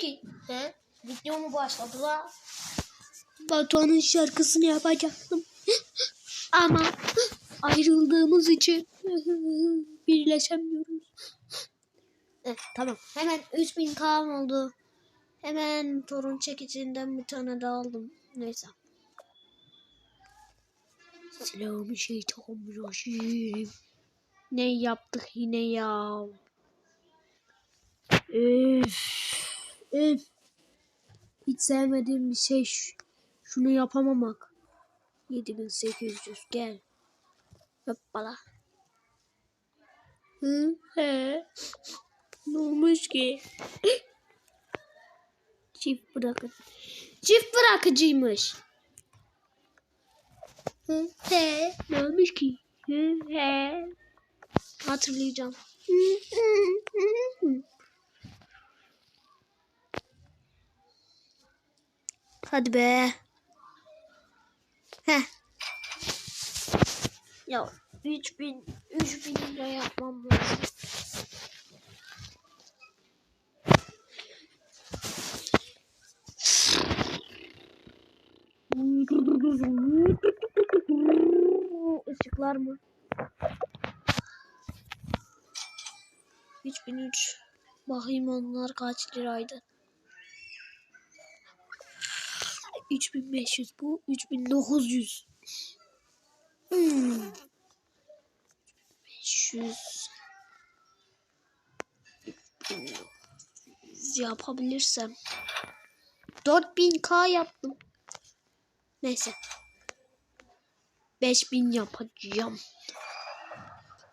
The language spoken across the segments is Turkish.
ki. He? Video mu başladı la? Batuhan'ın şarkısını yapacaktım. Ama ayrıldığımız için birleşemiyoruz. Evet, tamam. Hemen 3000 kan oldu. Hemen torun çekicinden bir tane daha aldım. Neyse. Selamü şeytanirracim. Ne yaptık yine ya? Öf. Öf. Hiç sevmediğim bir şey şu- şunu yapamamak. 7800 gel. Hoppala. Hı? He. Ne olmuş ki? Çift bırakın. Çift bırakıcıymış. Hı, he. Ne olmuş ki? Hı, he. Hatırlayacağım. Hı, hı, hı, hı. Hadi be. Heh. Ya 3000 3000 lira yapmam lazım. Işıklar mı? 3003 Bakayım onlar kaç liraydı? 3500 bu 3900 hmm. 500 3900 yapabilirsem. 4000k yaptım. Neyse. 5000 yapacağım.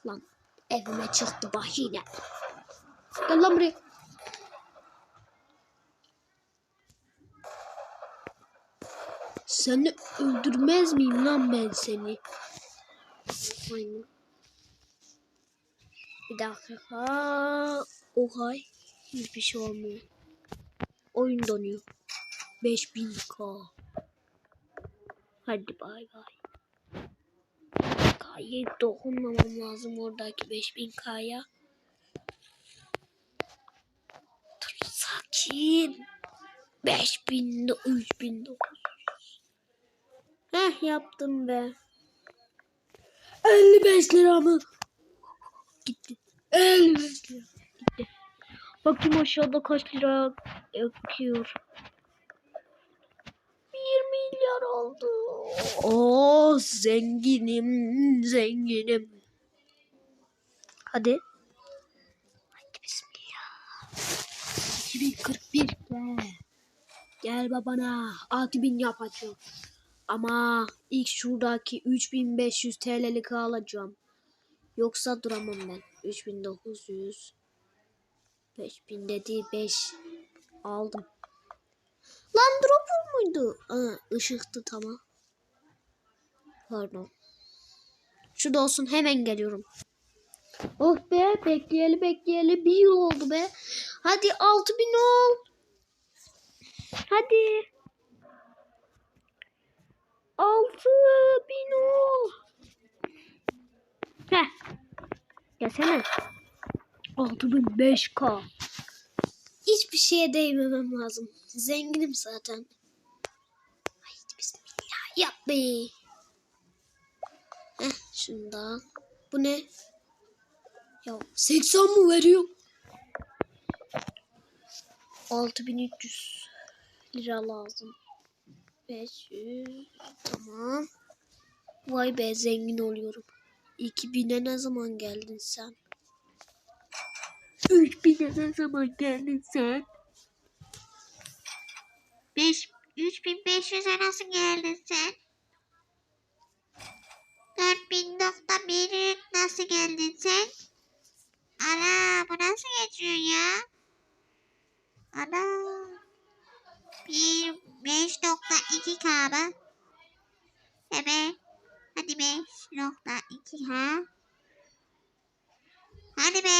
Lan evime çıktı bak yine gel lan buraya Seni öldürmez miyim lan ben seni? Aynen. Bir dakika. Okay. Hiçbir şey olmuyor. Oyun donuyor. 5000k. Hadi bay bay. K'ya dokunmamam lazım oradaki 5000k'ya. Dur sakin. 5000 3000 Heh yaptım be. 55 lira mı? Gitti. 55 lira. Gitti. Bakayım aşağıda kaç lira yakıyor. 1 milyar oldu. Oo zenginim, zenginim. Hadi. Hadi bismillah. 2041 gel. Gel babana. 6000 yapacağım. Ama ilk şuradaki 3500 TL'lik alacağım. Yoksa duramam ben. 3900 5000 dedi 5 aldım. Lan dropper muydu? Aa, ışıktı tamam. Pardon. Şu da olsun hemen geliyorum. Oh be bekleyeli bekleyeli bir yıl oldu be. Hadi 6000 ol. Hadi. Altı bin ol. Heh. Gelsene. Altı bin beş k. Hiçbir şeye değmemem lazım. Zenginim zaten. Haydi bismillah. Yap be. Heh şundan. Bu ne? Ya 80 mı veriyor? 6300 lira lazım. 500 tamam. Vay be zengin oluyorum. 2000'e ne zaman geldin sen? 3000'e ne zaman geldin sen? 5 3500'e nasıl geldin sen? 4000.1'e nasıl geldin sen? Ana bu nasıl geçiyor ya? Ana. 1 5.2 mı? Evet. Hadi 5.2 ha? Hadi be.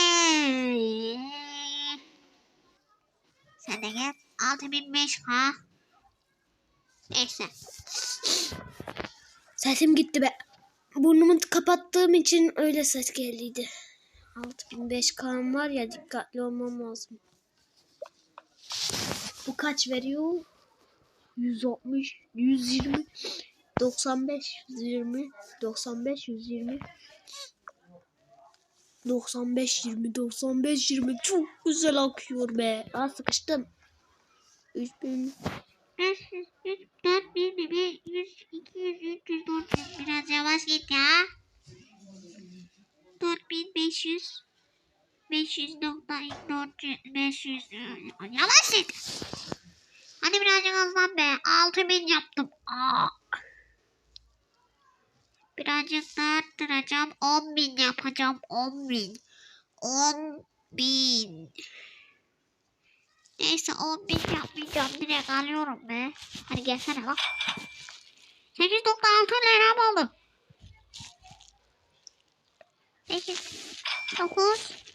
Sen de gel. 6005 ha? Neyse. Sesim gitti be. Burnumu kapattığım için öyle ses geldiydi. 6005 kan var ya dikkatli olmam lazım. Bu kaç veriyor? 160, 120, 95, 120, 95, 120, 95, 20, 95, 20. Çok güzel akıyor be. Aa sıkıştım. 3000, 500, 100, 4000, 100, 200, 300, 400. Biraz yavaş git ya. 4500. 500 nokta 400 500 yavaş git. Hızlan be. 6000 yaptım. Aa. Birazcık daha arttıracağım. 10.000 yapacağım. 10.000. 10.000. Neyse 10.000 yapmayacağım. Direkt alıyorum be. Hadi gelsene bak. 8.6 liram oldu. 8 9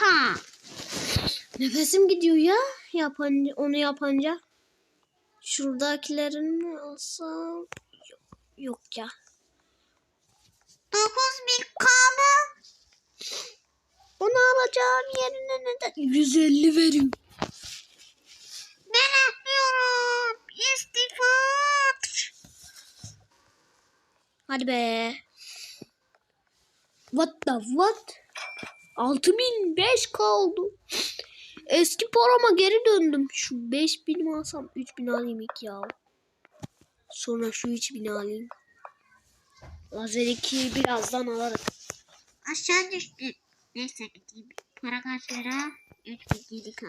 10.000.1 k. Nefesim gidiyor ya. Yapan, onu yapınca. Şuradakilerin alsam. Yok, yok ya. 9.000 k mı? Onu alacağım yerine neden? 150 veriyor. Ben yapmıyorum. İstifa. Hadi be. What the what? 6005 kaldı. Eski parama geri döndüm. Şu 5000 mi alsam 3000 alayım ilk ya. Sonra şu 3000 alayım. Lazer 2'yi birazdan alırım. Aşağı düştü. Neyse gideyim. Para kaç lira? 3007 k.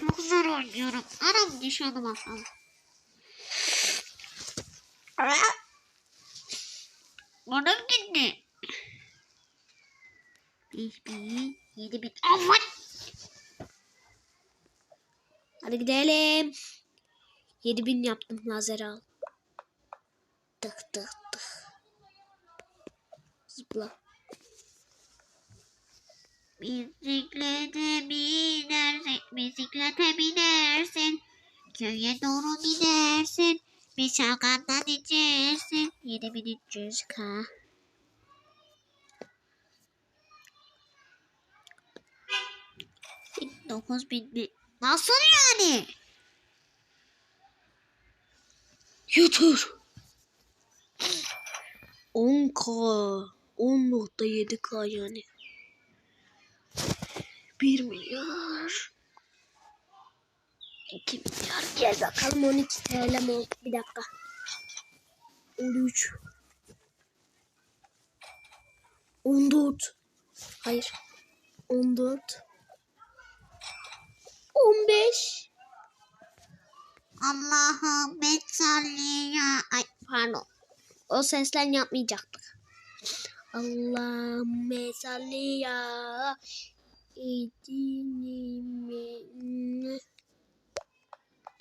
Çok zor oynuyorum. Anam düşüyordum aslında. Anam gitti. 5 bin 7 bin. Allah! Hadi gidelim. 7 bin yaptım lazer al. Tık tık tık. Zıpla. Bisiklete binersin, bisiklete binersin. Köye doğru gidersin. Bir şalgamdan içersin. 7300 k. 9000 mi? Nasıl yani? Yutur. 10k. 10.7k yani. 1 milyar. 2 milyar. Gel bakalım 12 TL mi oldu? Bir dakika. 13. 14. Hayır. 14. 15. Allah'ım ben salli ya. Ay pardon. O seslen yapmayacaktık. Allahümme salli ya edinime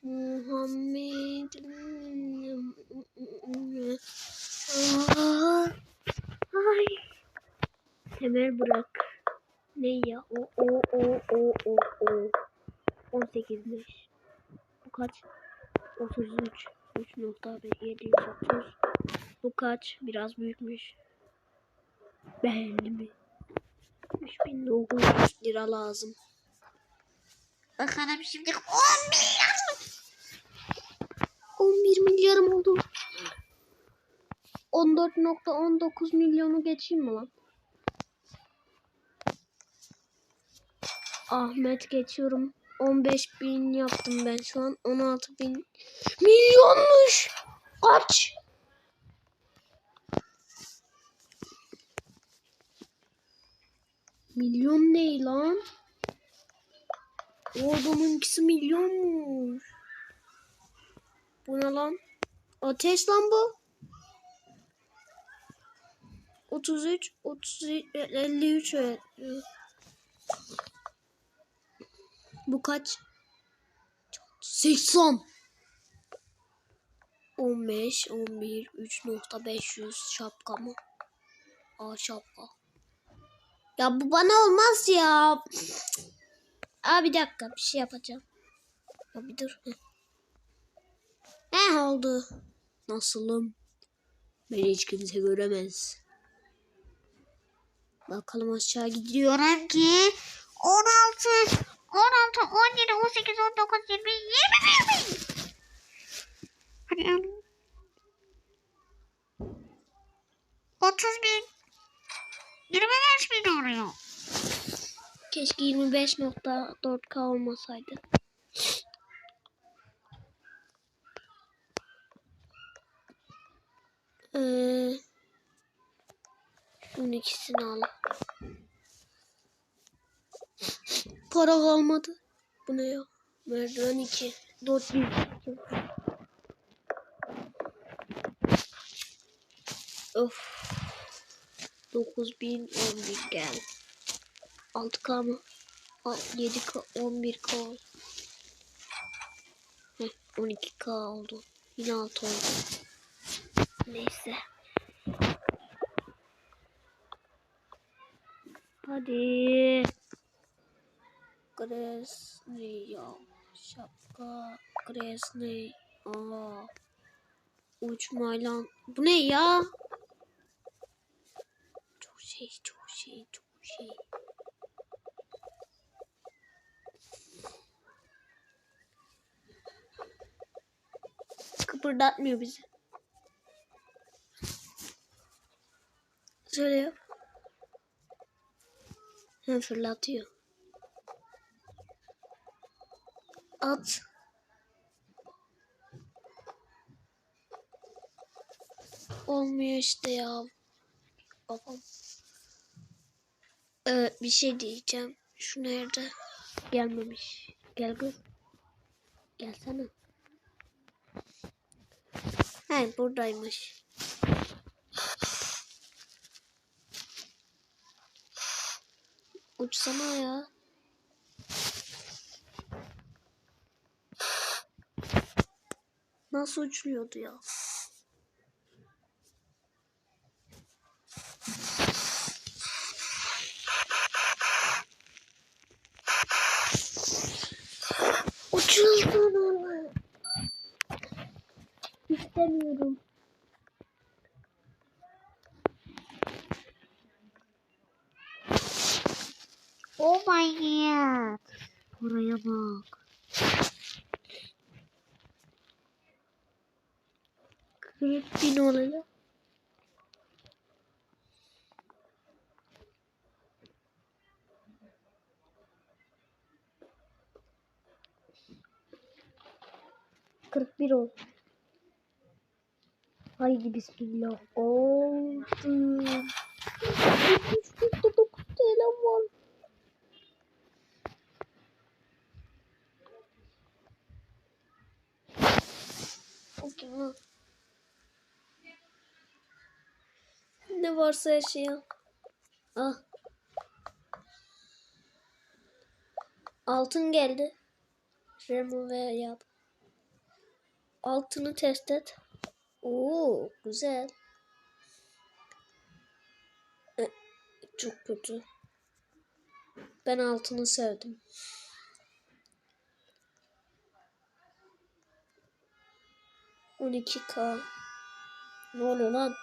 Muhammed'in Aa, Ay. Temel bırak. Ne ya? O o o o o o. 18'miş. Bu kaç? 33. 3.730. Bu kaç? Biraz büyükmüş. Beğendi mi? 3900 lira lazım. Bakalım şimdi 10 milyar mı? 11 milyarım oldu. 14.19 milyonu geçeyim mi lan? Ahmet geçiyorum. 15 bin yaptım ben şu an. 16 bin. Milyonmuş. Kaç? Milyon ne lan? O adamınkisi milyonmuş. Bu ne lan? Ateş lan bu. 33, 30, 53 evet. Bu kaç? 80. 15, 11, 3.500 şapka mı? Aa şapka. Ya bu bana olmaz ya. Aa bir dakika bir şey yapacağım. Ya bir dur. Ne oldu? Nasılım? Beni hiç kimse göremez. Bakalım aşağı gidiyor. Diyorum ki 16, 16, 17, 18, 19, 20, 21 bin. Hadi al. 30 bin. 25 bin oluyor. Keşke 25.4K olmasaydı. Ee, şunun ikisini al. Para kalmadı. Bu ne ya? Merdiven 2. 4000. Of. 9000 11 gel. 6K mı? Aa, 7K 11K oldu. Heh, 12K oldu. Yine 6 oldu. Neyse. Hadi. Gresney ya. Şapka. Gresney. Aa. Uçmayla. Bu ne ya? Çok şey, çok şey, çok şey. Kıpırdatmıyor bizi. Şöyle yap. Fırlatıyor. At. Olmuyor işte ya. Babam. Ee, bir şey diyeceğim. Şu nerede? Gelmemiş. Gel kız. Gelsene. He buradaymış. Uçsana ya. Nasıl uçuyordu ya? Uçuyorsun onu. İstemiyorum. Oh my god. Oraya bak. Kırık bin oluyor. Kırk bir oldu. Haydi bismillah. Oldu. 749 TL var. Okey. Ne varsa her şeyi al. Al. Altın geldi. Remove yap. Altını test et. Oo, güzel. E, Çok kötü. Ben altını sevdim. On iki K. Ne oluyor lan?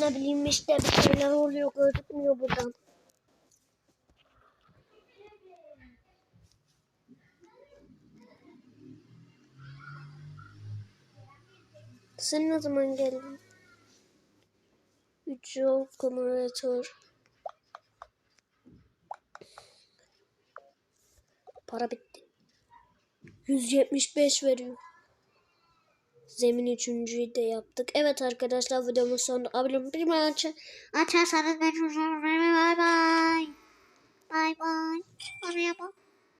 Ne bileyim işte bir şeyler oluyor gözükmüyor buradan. Sen ne zaman geldin? 3 yol kumülatör. Para bitti. 175 veriyor. Zemin üçüncüyü de yaptık. Evet arkadaşlar videomuz sonunda. Abone olmayı açın. Açarsanız ben Bay bay. Bay bay. Oraya bak.